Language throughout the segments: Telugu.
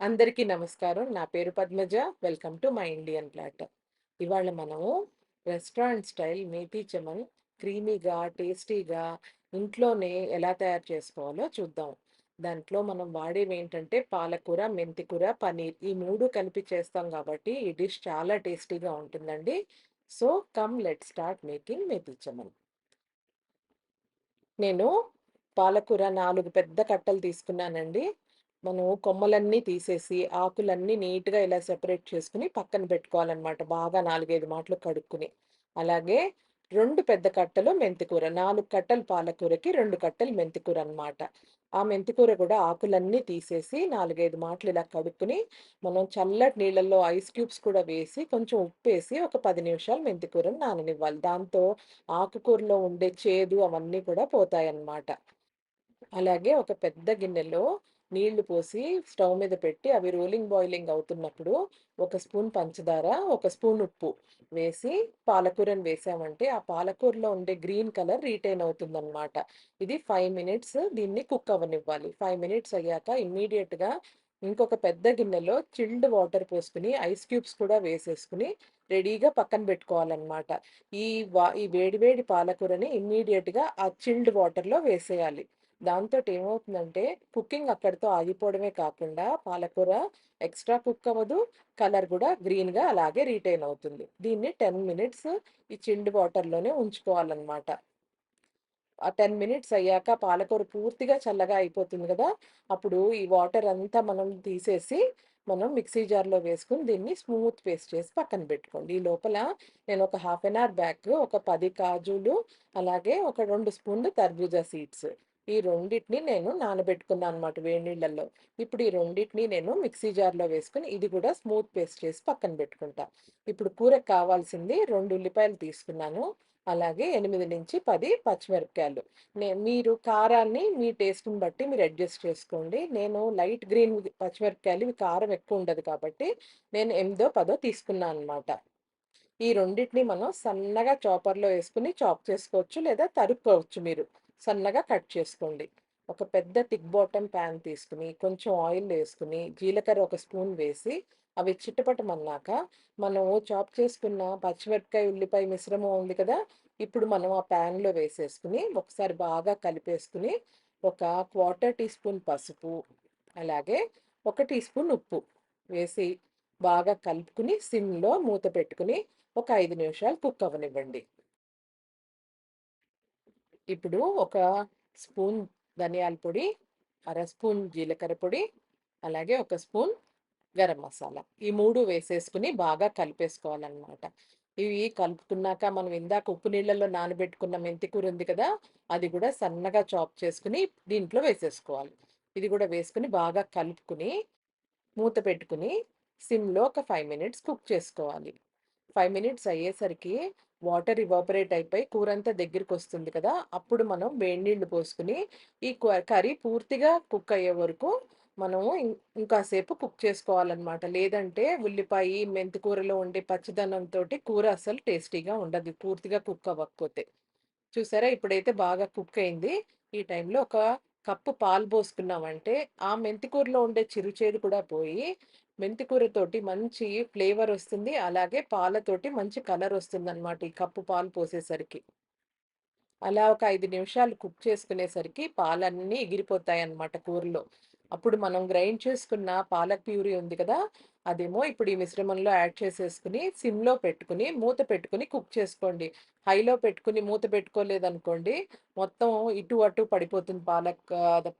అందరికీ నమస్కారం. నా పేరు Padmaja. Welcome to my Indian platter. ఇవాళ మనము రెస్టారెంట్ స్టైల్ మేతి చమన్ క్రీమీగా, టేస్టీగా ఇంట్లోనే ఎలా తయారు చేసుకోవాలో చూద్దాం. దాంట్లో మనం వాడేవి ఏంటంటే పాలకూర, మెంతికూర, పన్నీర్ ఈ మూడు కలిపి చేస్తాం కాబట్టి ఈ డిష్ చాలా టేస్టీగా ఉంటుందండి. So, come let start making methi chaman. నేను పాలకూర నాలుగు పెద్ద కట్టలు తీసుకున్నానండి. మనం కొమ్మలన్నీ తీసేసి, ఆకులన్నీ నీట్‌గా ఇలా సెపరేట్ చేసుకుని పక్కన పెట్టుకోవాలన్నమాట బాగా 4, 5 మాటలు కడుక్కుని అలాగే రెండు పెద్ద కట్టలు మెంతికూర. నాలుగు కట్టలు పాలకూరకి రెండు కట్టలు మెంతికూర అనమాట. ఆ మెంతికూర కూడా ఆకులన్నీ తీసేసి 4, 5 మాటలు ఇలా కడుక్కుని మనం చల్లటి నీళ్ళల్లో ఐస్ క్యూబ్స్ కూడా వేసి, కొంచెం ఉప్పేసి ఒక పది నిమిషాలు మెంతికూరని నాననివ్వాలి. దాంతో ఆకుకూరలో ఉండే చేదు అవన్నీ కూడా పోతాయన్నమాట. అలాగే ఒక పెద్ద గిన్నెలో నీళ్ళు పోసి స్టవ్ మీద పెట్టి అవి రోలింగ్ బాయిలింగ్ అవుతున్నప్పుడు ఒక స్పూన్ పంచదార, ఒక స్పూన్ ఉప్పు వేసి పాలకూరని వేసామంటే ఆ పాలకూరలో ఉండే గ్రీన్ కలర్ రీటైన్ అవుతుందనమాట. ఇది ఫైవ్ మినిట్స్ దీన్ని కుక్ అవ్వనివ్వాలి. ఫైవ్ మినిట్స్ అయ్యాక ఇమ్మీడియట్గా ఇంకొక పెద్ద గిన్నెలో చిల్డ్ వాటర్ పోసుకొని, ఐస్ క్యూబ్స్ కూడా వేసేసుకుని రెడీగా పక్కన పెట్టుకోవాలన్నమాట ఈ వా ఈ వేడి వేడి పాలకూరని ఇమ్మీడియట్గా ఆ చిల్డ్ వాటర్‌లో వేసేయాలి. దాంతోటి ఏమవుతుందంటే కుకింగ్ అక్కడితో ఆగిపోవడమే కాకుండా పాలకూర ఎక్స్ట్రా కుక్ అవ్వదు. కలర్ కూడా గ్రీన్‌గా అలాగే రిటైన్ అవుతుంది. దీన్ని 10 మినిట్స్ ఈ చిండు వాటర్‌లోనే ఉంచుకోవాలన్నమాట ఆ 10 మినిట్స్ అయ్యాక పాలకూర పూర్తిగా చల్లగా అయిపోతుంది కదా అప్పుడు ఈ వాటర్ అంతా మనం తీసేసి, మనం మిక్సీ జార్‌లో వేసుకుని దీన్ని స్మూత్ పేస్ట్ చేసి పక్కన పెట్టుకోండి. ఈ లోపల నేను ఒక హాఫ్ అన్ అవర్ బ్యాక్ ఒక పది కాజులు, అలాగే ఒక రెండు స్పూన్లు తర్బూజా సీడ్స్ ఈ రెండిటిని నేను నానబెట్టుకున్నాను అనమాట వేడి నీళ్ళల్లో. ఇప్పుడు ఈ రెండింటిని నేను మిక్సీ జార్‌లో వేసుకుని ఇది కూడా స్మూత్ పేస్ట్ చేసి పక్కన పెట్టుకుంటా. ఇప్పుడు కూరకు కావాల్సింది రెండు ఉల్లిపాయలు తీసుకున్నాను. అలాగే 8-10 పచ్చిమిరపకాయలు. నే మీరు కారాన్ని మీ టేస్ట్‌ని బట్టి మీరు అడ్జస్ట్ చేసుకోండి. నేను లైట్ గ్రీన్ పచ్చిమిరపకాయలు ఇవి కారం ఎక్కువ ఉండదు కాబట్టి నేను ఎనిమిదో, పదో తీసుకున్నాను అనమాట. ఈ రెండిటిని మనం సన్నగా చాపర్‌లో వేసుకుని చాప్ చేసుకోవచ్చు లేదా తరుక్కోవచ్చు మీరు. సన్నగా కట్ చేసుకోండి. ఒక పెద్ద థిక్ బాటమ్ ప్యాన్ తీసుకుని కొంచెం ఆయిల్ వేసుకుని జీలకర్ర ఒక స్పూన్ వేసి, అవి చిటపటమన్నాక మనం చాప్ చేసుకున్న పచ్చిమిరపకాయ, ఉల్లిపాయ మిశ్రమం ఉంది కదా! ఇప్పుడు మనం ఆ ప్యాన్లో వేసేసుకుని ఒకసారి బాగా కలిపేసుకుని ఒక క్వార్టర్ టీ స్పూన్ పసుపు, అలాగే ఒక టీ స్పూన్ ఉప్పు వేసి బాగా కలుపుకొని సిమ్‌లో మూత పెట్టుకుని ఒక ఐదు నిమిషాలు కుక్ అవ్వనివ్వండి. ఇప్పుడు ఒక స్పూన్ ధనియాల పొడి, అర స్పూన్ జీలకర్ర పొడి, అలాగే ఒక స్పూన్ గరం మసాలా. ఈ మూడు వేసేసుకుని బాగా కలిపేసుకోవాలన్నమాట ఇవి కలుపుకున్నాక మనం ఇందాక ఉప్పు నీళ్ళలో నానబెట్టుకున్న మెంతికూర ఉంది కదా! అది కూడా సన్నగా చాప్ చేసుకుని దీంట్లో వేసేసుకోవాలి. ఇది కూడా వేసుకుని బాగా కలుపుకొని, మూత పెట్టుకుని సిమ్‌లో ఒక ఫైవ్ మినిట్స్ కుక్ చేసుకోవాలి. ఫైవ్ మినిట్స్ అయ్యేసరికి వాటర్ ఇవాపరేట్ అయిపోయి కూర అంతా దగ్గరికి వస్తుంది కదా! అప్పుడు మనం వేడి నీళ్ళు పోసుకొని ఈ క కర్రీ పూర్తిగా కుక్ అయ్యే వరకు మనము ఇంకాసేపు కుక్ చేసుకోవాలనమాట. లేదంటే ఉల్లిపాయ మెంతి కూరలో ఉండే పచ్చదనంతో కూర అసలు టేస్టీగా ఉండదు. పూర్తిగా కుక్ అవ్వకపోతే. చూసారా? ఇప్పుడైతే బాగా కుక్ అయింది. ఈ టైంలో ఒక కప్పు పాలు పోసుకున్నామంటే ఆ మెంతి కూరలో ఉండే చిరుచేదు కూడా పోయి, మెంతికూరతోటి మంచి ఫ్లేవర్ వస్తుంది. అలాగే పాలతోటి మంచి కలర్ వస్తుందనమాట ఈ కప్పు పాలు పోసేసరికి. అలా ఒక ఐదు నిమిషాలు కుక్ చేసుకునేసరికి పాలన్నీ ఎగిరిపోతాయన్నమాట కూరలో. అప్పుడు మనం గ్రైండ్ చేసుకున్న పాలక్ ప్యూరీ ఉంది కదా! అదేమో ఇప్పుడు ఈ మిశ్రమంలో యాడ్ చేసేసుకుని సిమ్‌లో పెట్టుకుని మూత పెట్టుకుని కుక్ చేసుకోండి. హైలో పెట్టుకుని మూత పెట్టుకోలేదనుకోండి, మొత్తం ఇటు అటు పడిపోతుంది పాలక్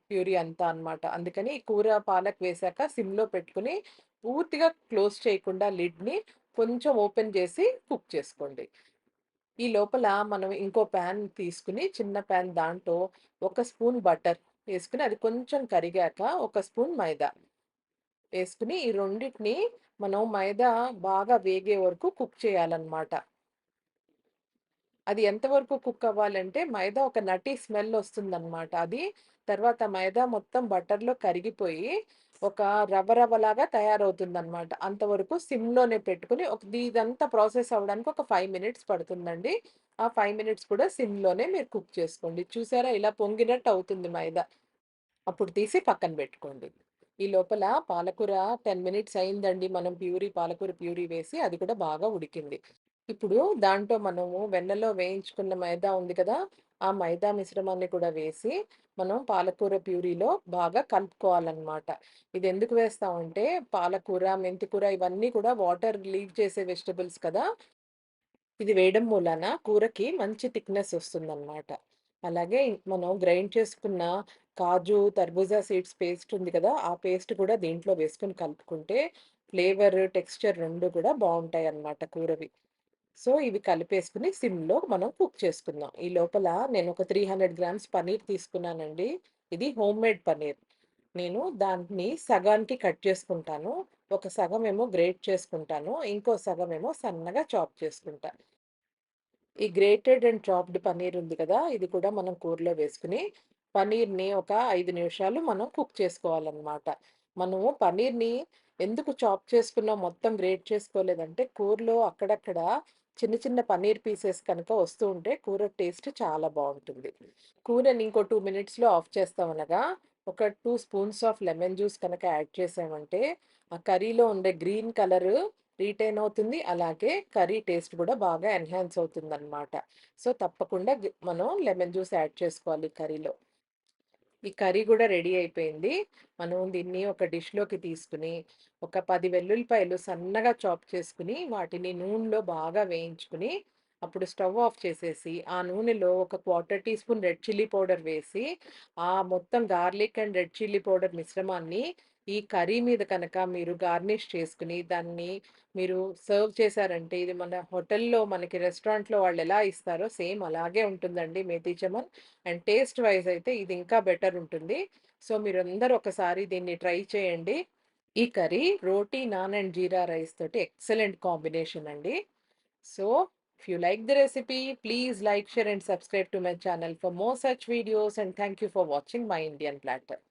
ప్యూరీ అంతా అనమాట. అందుకని కూర పాలక్ వేశాక సిమ్‌లో పెట్టుకుని పూర్తిగా క్లోజ్ చేయకుండా లిడ్‌ని కొంచెం ఓపెన్ చేసి కుక్ చేసుకోండి. ఈ లోపల మనం ఇంకో పాన్ తీసుకుని చిన్న పాన్ దాంట్లో ఒక స్పూన్ బటర్ వేసుకుని అది కొంచెం కరిగాక ఒక స్పూన్ మైదా వేసుకుని ఈ రెండిటిని మనం మైదా బాగా వేగే వరకు కుక్ చేయాలన్నమాట. అది ఎంతవరకు కుక్ అవ్వాలంటే మైదా ఒక నటీ స్మెల్ వస్తుందన్నమాట. అది తర్వాత మైదా మొత్తం బటర్‌లో కరిగిపోయి ఒక రవ్వ రవ్వలాగా తయారవుతుందన్నమాట. అంతవరకు సిమ్‌లోనే పెట్టుకుని ఒక ఇదంతా ప్రాసెస్ అవ్వడానికి ఒక ఫైవ్ మినిట్స్ పడుతుందండి. ఆ ఫైవ్ మినిట్స్ కూడా సిమ్‌లోనే మీరు కుక్ చేసుకోండి. చూసారా ఇలా పొంగినట్టు అవుతుంది మైదా. అప్పుడు తీసి పక్కన పెట్టుకోండి. ఈ లోపల పాలకూర 10 మినిట్స్ అయిందండి. మనం ప్యూరీ పాలకూర ప్యూరీ వేసి అది కూడా బాగా ఉడికింది. ఇప్పుడు దాంట్లో మనము వెన్నలో వేయించుకున్న మైదా ఉంది కదా! ఆ మైదా మిశ్రమాన్ని కూడా వేసి మనం పాలకూర ప్యూరీలో బాగా కలుపుకోవాలన్నమాట ఇది ఎందుకు వేస్తామంటే పాలకూర, మెంతికూర ఇవన్నీ కూడా వాటర్ లీక్ చేసే వెజిటబుల్స్ కదా! ఇది వేయడం మూలాన కూరకి మంచి థిక్‌నెస్ వస్తుందన్నమాట అలాగే మనం గ్రైండ్ చేసుకున్న కాజు, తర్బూజా సీడ్స్ పేస్ట్ ఉంది కదా! ఆ పేస్ట్ కూడా దీంట్లో వేసుకుని కలుపుకుంటే ఫ్లేవర్, టెక్స్చర్ రెండు కూడా బాగుంటాయి అన్నమాట కూరవి. సో, ఇవి కలిపేసుకుని సిమ్‌లో మనం కుక్ చేసుకుందాం. ఈ లోపల నేను ఒక 300 గ్రామ్స్ పన్నీర్ తీసుకున్నానండి. ఇది హోమ్ మేడ్ పన్నీర్. నేను దాన్ని సగానికి కట్ చేసుకుంటాను. ఒక సగమేమో గ్రేట్ చేసుకుంటాను. ఇంకో సగమేమో సన్నగా చాప్ చేసుకుంటా. ఈ గ్రేటెడ్ అండ్ చాప్డ్ పన్నీర్ ఉంది కదా! ఇది కూడా మనం కూరలో వేసుకుని పన్నీర్‌ని ఒక ఐదు నిమిషాలు మనం కుక్ చేసుకోవాలన్నమాట మనము పన్నీర్‌ని ఎందుకు చాప్ చేసుకున్నాం మొత్తం గ్రేట్ చేసుకోలేదంటే, కూరలో అక్కడక్కడ చిన్న చిన్న పన్నీర్ పీసెస్ కనుక వస్తూ ఉంటే కూర టేస్ట్ చాలా బాగుంటుంది కూరని ఇంకో టూ మినిట్స్‌లో ఆఫ్ చేస్తామనగా, ఒక two spoons of lemon juice కనుక యాడ్ చేసామంటే, ఆ కర్రీలో ఉండే గ్రీన్ కలరు రీటైన్ అవుతుంది. అలాగే కర్రీ టేస్ట్ కూడా బాగా ఎన్హాన్స్ అవుతుందనమాట. సో, తప్పకుండా మనం లెమన్ జ్యూస్ యాడ్ చేసుకోవాలి కర్రీలో. ఈ కర్రీ కూడా రెడీ అయిపోయింది. మనం దీన్ని ఒక డిష్‌లోకి తీసుకుని ఒక పది వెల్లుల్లిపాయలు సన్నగా చాప్ చేసుకుని వాటిని నూనెలో బాగా వేయించుకొని, అప్పుడు స్టవ్ ఆఫ్ చేసేసి, ఆ నూనెలో ఒక quarter teaspoon red chilli powder వేసి, ఆ మొత్తం garlic and red chilli powder మిశ్రమాన్ని ఈ కర్రీ మీద కనుక మీరు గార్నిష్ చేసుకుని దాన్ని మీరు సర్వ్ చేశారంటే, ఇది మన హోటల్‌లో మనకి రెస్టారెంట్‌లో వాళ్ళు ఎలా ఇస్తారో సేమ్ అలాగే ఉంటుందండి methi chaman. And taste wise అయితే ఇది ఇంకా బెటర్ ఉంటుంది. సో, మీరు అందరు ఒకసారి దీన్ని ట్రై చేయండి. ఈ curry roti, naan and jeera rice తోటి ఎక్సలెంట్ కాంబినేషన్ అండి. So, if you like the recipe please like, share and subscribe to my channel for more such videos and thank you for watching my Indian platter.